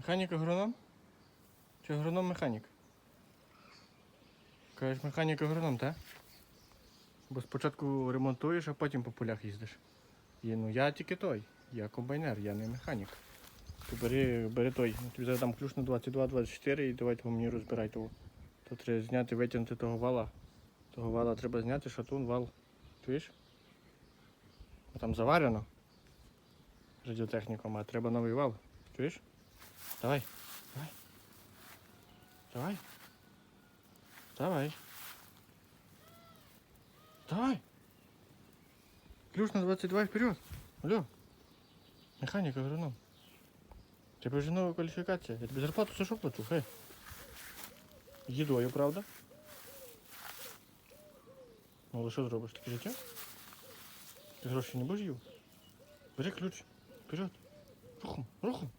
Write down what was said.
Механік агроном? Чи агроном механік? Кажеш, механік агроном, так? Бо спочатку ремонтуєш, а потім по полях їздиш. І, ну я тільки той. Я комбайнер, я не механік. Ти бери, бери той. Тобі зараз дам ключ на 22-24 і давайте по мені розбирай того. То треба зняти, витягнути того вала. Того вала треба зняти, шатун, вал. Чуєш? Там заварено радіотехніком, а треба новий вал. Чуєш? Давай. Давай. Давай. Давай. Давай. Ключ на 22 вперед. Алло. Механік, агроном. Тебе вже нова кваліфікація. Я тобі зарплату за що плачу? Хай. Їдою, правда? Ну, але що зробиш? Таке життя? Ти гроші не будеш їв? Бери ключ. Вперед. Рухом, рухом.